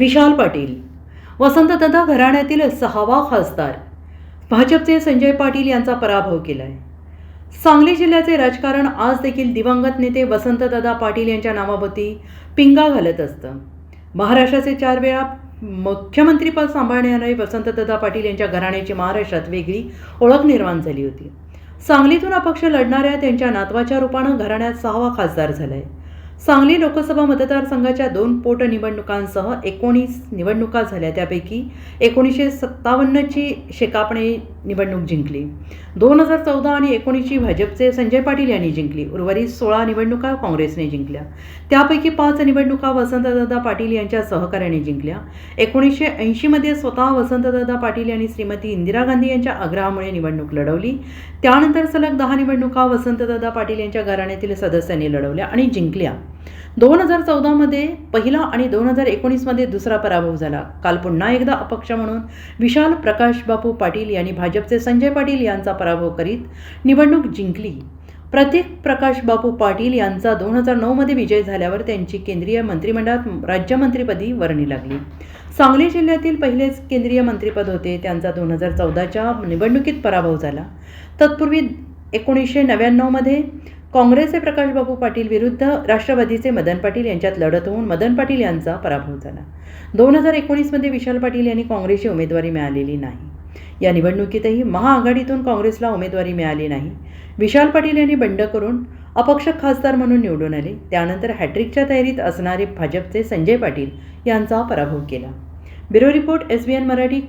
विशाल पाटील. वसंतदादा घराण्यातील सहावा खासदार. भाजपचे संजय पाटील यांचा पराभव केलाय. सांगली जिल्ह्याचे राजकारण आज देखील दिवंगत नेते वसंतदादा पाटील यांच्या नावाभोवती पिंगा घालत असतं. महाराष्ट्राचे चार वेळा मुख्यमंत्रीपद सांभाळणारे वसंतदादा पाटील यांच्या घराण्याची महाराष्ट्रात वेगळी ओळख निर्माण झाली होती. सांगलीतून अपक्ष लढणाऱ्या त्यांच्या नातवाच्या रूपानं घराण्यात सहावा खासदार झालाय. सांगली लोकसभा मतदारसंघाच्या दोन पोटनिवडणुकांसह एकोणीस निवडणुका झाल्या. त्यापैकी एकोणीसशे सत्तावन्नची शेकापणे निवडणूक जिंकली. दोन हजार चौदा आणि एकोणीसची भाजपचे संजय पाटील यांनी जिंकली. उर्वरित सोळा निवडणुका काँग्रेसने जिंकल्या. त्यापैकी पाच निवडणुका वसंतदादा पाटील यांच्या सहकार्याने जिंकल्या. एकोणीसशे ऐंशीमध्ये स्वतः वसंतदादा पाटील यांनी श्रीमती इंदिरा गांधी यांच्या आग्रहामुळे निवडणूक लढवली. त्यानंतर सलग दहा निवडणुका वसंतदादा पाटील यांच्या घराण्यातील सदस्यांनी लढवल्या आणि जिंकल्या. दोन हजार चौदामध्ये पहिला आणि दोन हजार एकोणीसमध्ये दुसरा पराभव झाला. काल पुन्हा एकदा अपक्ष म्हणून विशाल प्रकाश बापू पाटील यांनी भाजपचे संजय पाटील यांचा पराभव करीत निवडणूक जिंकली. प्रतीक प्रकाश बापू पाटील यांचा दोन हजार नऊमध्ये विजय झाल्यावर त्यांची केंद्रीय मंत्रिमंडळात राज्यमंत्रीपदी वर्णी लागली. सांगली जिल्ह्यातील पहिलेच केंद्रीय मंत्रीपद होते. त्यांचा दोन हजार चौदाच्या निवडणुकीत पराभव झाला. तत्पूर्वी एकोणीसशे नव्याण्णवमध्ये काँग्रेसचे प्रकाशबाबू पाटील विरुद्ध राष्ट्रवादीचे मदन पाटील यांच्यात लढत होऊन मदन पाटील यांचा पराभव झाला. दोन हजार एकोणीसमध्ये विशाल पाटील यांनी काँग्रेसची उमेदवारी मिळालेली नाही. या निवडणुकीतही महाआघाडीतून काँग्रेसला उमेदवारी मिळाली नाही. विशाल पाटील यांनी बंड करून अपक्ष खासदार म्हणून निवडून आले. त्यानंतर हॅट्रिकच्या तयारीत असणारे भाजपचे संजय पाटील यांचा पराभव केला. Bureau report S B N Marathi.